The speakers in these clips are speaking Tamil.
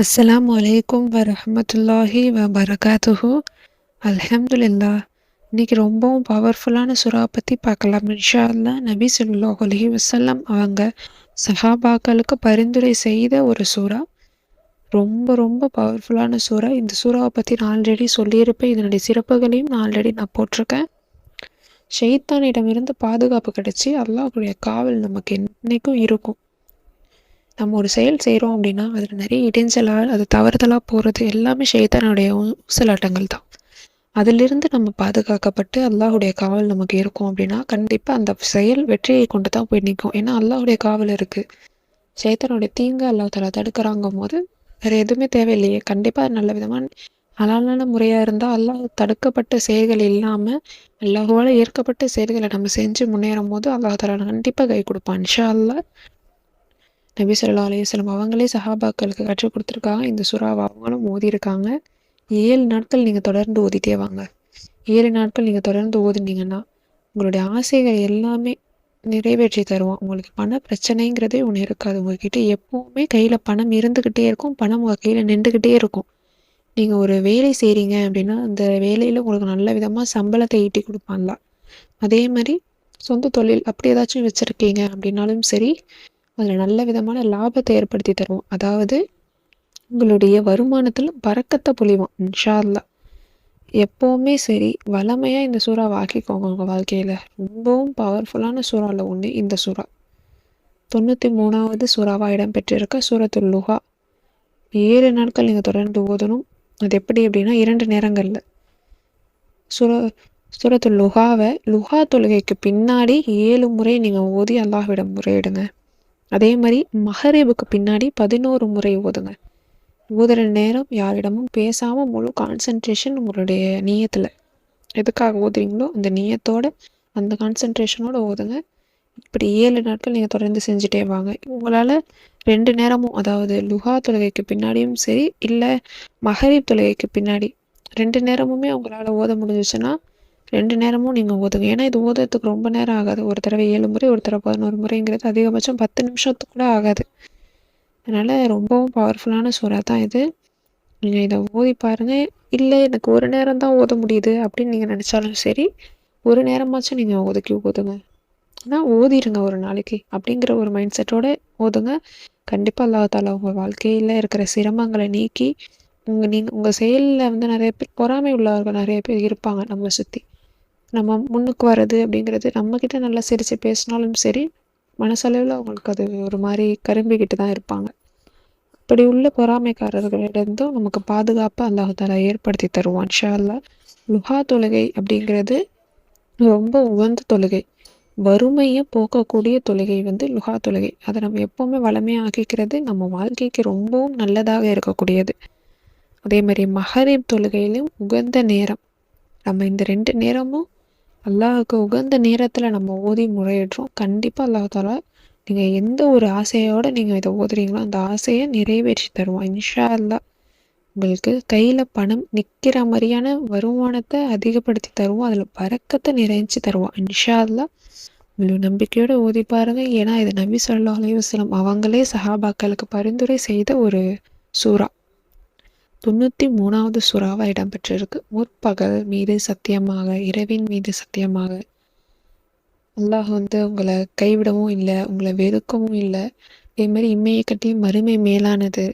அஸ்லாம் வலைக்கும் வரமத்துல்லாஹி வ பரகாத்துஹு அல்ஹம்துலில்லா இன்னைக்கு ரொம்பவும் பவர்ஃபுல்லான சுறா பற்றி பார்க்கலாம். இன்ஷா அல்லாஹ் நபி ஸல்லல்லாஹு அலஹி வசல்லாம் அவங்க சஹாபாக்களுக்கு பரிந்துரை செய்த ஒரு சூறா ரொம்ப ரொம்ப பவர்ஃபுல்லான சூறா இந்த சூறாவை பற்றி நான் ஆல்ரெடி சொல்லியிருப்பேன். இதனுடைய சிறப்புகளையும் நான் ஆல்ரெடி நான் போட்டிருக்கேன். ஷெய்தானிடமிருந்து பாதுகாப்பு கிடச்சி அல்லாஹுடைய காவல் நமக்கு என்றைக்கும் இருக்கும். நம்ம ஒரு செயல் செய்கிறோம் அப்படின்னா அதில் நிறைய இடைஞ்சலாக அது தவறுதலாக போகிறது எல்லாமே ஷைத்தானுடைய ஊசலாட்டங்கள் தான். அதிலிருந்து நம்ம பாதுகாக்கப்பட்டு அல்லாஹுடைய காவல் நமக்கு இருக்கும் அப்படின்னா கண்டிப்பாக அந்த செயல் வெற்றியை கொண்டு தான் போய் நிற்கும். ஏன்னா அல்லாஹுடைய காவல் இருக்குது ஷைத்தானுடைய தீங்கு அல்லாஹ் தலா தடுக்கிறாங்கும் போது வேறு எதுவுமே தேவையில்லையே. கண்டிப்பாக நல்ல விதமான ஹலாலான முறையாக இருந்தால் அல்லாஹ் தடுக்கப்பட்ட செயல்கள் இல்லாமல் அல்லாஹுவால் ஏற்கப்பட்ட செயல்களை நம்ம செஞ்சு முன்னேறும் போது அல்லாஹ் தலா கண்டிப்பாக கை கொடுப்பான். இன்ஷா அல்லாஹ் நபி சொல்லா அலையம் அவங்களே சஹாபாக்களுக்கு கற்றுக் கொடுத்துருக்காங்க. இந்த சுறாவை அவங்களும் ஓதியிருக்காங்க. ஏழு நாட்கள் நீங்கள் தொடர்ந்து ஓதிட்டே வாங்க. ஏழு நாட்கள் நீங்கள் தொடர்ந்து ஓதுனீங்கன்னா உங்களுடைய ஆசைகள் எல்லாமே நிறைவேற்றி தருவோம் உங்களுக்கு பண பிரச்சனைங்கிறதே ஒன்று இருக்காது. உங்ககிட்ட எப்போவுமே கையில் பணம் இருந்துக்கிட்டே இருக்கும். பணம் உங்கள் கையில் நின்றுக்கிட்டே இருக்கும். நீங்கள் ஒரு வேலை செய்கிறீங்க அப்படின்னா அந்த வேலையில் உங்களுக்கு நல்ல விதமாக சம்பளத்தை ஈட்டி கொடுப்பாங்களா? அதே மாதிரி சொந்த தொழில் அப்படி ஏதாச்சும் வச்சுருக்கீங்க அப்படின்னாலும் சரி அதில் நல்ல விதமான லாபத்தை ஏற்படுத்தி தருவோம். அதாவது உங்களுடைய வருமானத்தில் பறக்கத்தை பொழிவோம் இன்ஷால்லா எப்போவுமே சரி வளமையாக இந்த சூறாவை ஆக்கிக்கோங்க உங்கள் வாழ்க்கையில். ரொம்பவும் பவர்ஃபுல்லான சூறாவில் ஒன்று இந்த சூறா. தொண்ணூற்றி மூணாவது சூறாவாக இடம்பெற்றிருக்க சூரத்துல் லுஹா. ஏழு நாட்கள் நீங்கள் தொடர்ந்து ஓதணும். அது எப்படி அப்படின்னா இரண்டு நேரங்களில். சுர சூரத்துல் லுஹாவை லுஹா தொழுகைக்கு பின்னாடி ஏழு முறை நீங்கள் ஓதி அல்லாஹ்விடம் முறையிடுங்க. அதே மாதிரி மஹரேபுக்கு பின்னாடி பதினோரு முறை ஓதுங்க. ஊதுற நேரம் யாரிடமும் பேசாமல் முழு கான்சன்ட்ரேஷன் உங்களுடைய நீயத்தில். எதுக்காக ஓதுறீங்களோ அந்த நீயத்தோட அந்த கான்சன்ட்ரேஷனோட ஓதுங்க. இப்படி ஏழு நாட்கள் நீங்கள் தொடர்ந்து செஞ்சுட்டே வாங்க. உங்களால் ரெண்டு நேரமும் அதாவது லுஹா தொழுகைக்கு பின்னாடியும் சரி இல்லை மஹரீப் தொழுகைக்கு பின்னாடி ரெண்டு நேரமுமே உங்களால் ஓத முடிஞ்சிச்சுன்னா ரெண்டு நேரமும் நீங்கள் ஓதுங்க ஏன்னா இது ஓதுறதுக்கு ரொம்ப நேரம் ஆகாது. ஒரு தடவை ஏழு முறை ஒரு தடவை பதினோரு முறைங்கிறது அதிகபட்சம் பத்து நிமிஷத்துக்கு கூட ஆகாது. அதனால் ரொம்பவும் பவர்ஃபுல்லான சூறா தான் இது. நீங்கள் இதை ஓதி பாருங்கள் இல்லை எனக்கு ஒரு நேரம் தான் ஓத முடியுது அப்படின்னு நீங்கள் நினச்சாலும் சரி ஒரு நேரமாச்சும் நீங்கள் ஒதுக்கி ஓதுங்க ஆனால் ஓதிடுங்க ஒரு நாளைக்கு அப்படிங்கிற ஒரு மைண்ட் செட்டோடு ஓதுங்க. கண்டிப்பாக அல்லாதால உங்கள் வாழ்க்கையில் இருக்கிற சிரமங்களை நீக்கி உங்கள் நீங்கள் உங்கள் செயலில் வந்து நிறைய பேர் பொறாமை உள்ளவர்கள் நிறைய பேர் இருப்பாங்க நம்மளை சுற்றி நம்ம முன்னுக்கு வர்றது அப்படிங்கிறது நம்மக்கிட்ட நல்லா சிரித்து பேசினாலும் சரி மனசளவில் அவங்களுக்கு அது ஒரு மாதிரி கரும்பிக்கிட்டு தான் இருப்பாங்க. அப்படி உள்ள பொறாமைக்காரர்களிடந்தும் நமக்கு பாதுகாப்பாக அல்லாஹாலா ஏற்படுத்தி தருவான் ஷால்லா லுஹா தொழுகை அப்படிங்கிறது ரொம்ப உகந்த தொழுகை. வறுமையை போக்கக்கூடிய தொழுகை வந்து லுஹா தொழுகை. அதை நம்ம எப்போவுமே வளமையாக ஆக்கிக்கிறது நம்ம வாழ்க்கைக்கு ரொம்பவும் நல்லதாக இருக்கக்கூடியது. அதே மாதிரி மஹரீப் தொழுகையிலும் உகந்த நேரம். நம்ம இந்த ரெண்டு நேரமும் அல்லாஹுக்கு உகந்த நேரத்தில் நம்ம ஓதி முறையிடுறோம் கண்டிப்பாக அல்லாஹால நீங்கள் எந்த ஒரு ஆசையோடு நீங்கள் இதை ஓதுறீங்களோ அந்த ஆசையை நிறைவேற்றி தருவோம் இன்ஷா அல்லா உங்களுக்கு கையில் பணம் நிற்கிற மாதிரியான வருமானத்தை அதிகப்படுத்தி தருவோம். அதில் பறக்கத்தை நிறைஞ்சு தருவோம் இன்ஷா அல்லா உங்களுக்கு நம்பிக்கையோடு ஓதி பாருங்கள் ஏன்னா இது நபி சொல்லா அலையுஸ்லாம் அவங்களே சஹாபாக்களுக்கு பரிந்துரை செய்த ஒரு சூறா. தொண்ணூற்றி மூணாவது சுறாவாக இடம்பெற்றிருக்கு. முற்பகல் மீது சத்தியமாக இரவின் மீது சத்தியமாக. அல்லாஹ் வந்து உங்களை கைவிடவும் இல்லை உங்களை வெறுக்கவும் இல்லை. இதேமாரி இம்மையை கட்டி மறுமை மேலானது.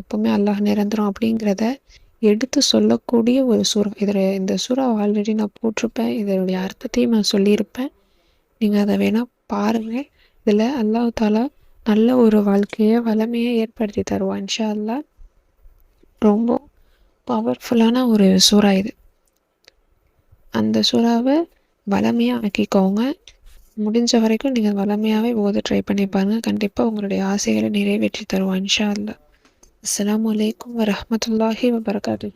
எப்போவுமே அல்லாஹ் நிரந்தரம் அப்படிங்கிறத எடுத்து சொல்லக்கூடிய ஒரு சூறா. இதில் இந்த சுறா ஆல்ரெடி நான் போட்டிருப்பேன். இதனுடைய அர்த்தத்தையும் நான் சொல்லியிருப்பேன். நீங்கள் அதை வேணால் பாருங்கள். இதில் அல்லாஹ் தாலா நல்ல ஒரு வாழ்க்கையை வளமையை ஏற்படுத்தி தருவான் இன்ஷா அல்லா ரொம்ப பவர்ஃபுல்லான ஒரு சூறா இது. அந்த சூறாவை வளமையாக ஆக்கிக்கோங்க. முடிஞ்ச வரைக்கும் நீங்கள் வளமையாகவே ஓத ட்ரை பண்ணி பாருங்கள் கண்டிப்பாக உங்களுடைய ஆசைகளை நிறைவேற்றி தருவான் இன்ஷா அல்லா அஸ்லாம் வலைக்கம் வரமத்துல்லாஹி வபரகாத்து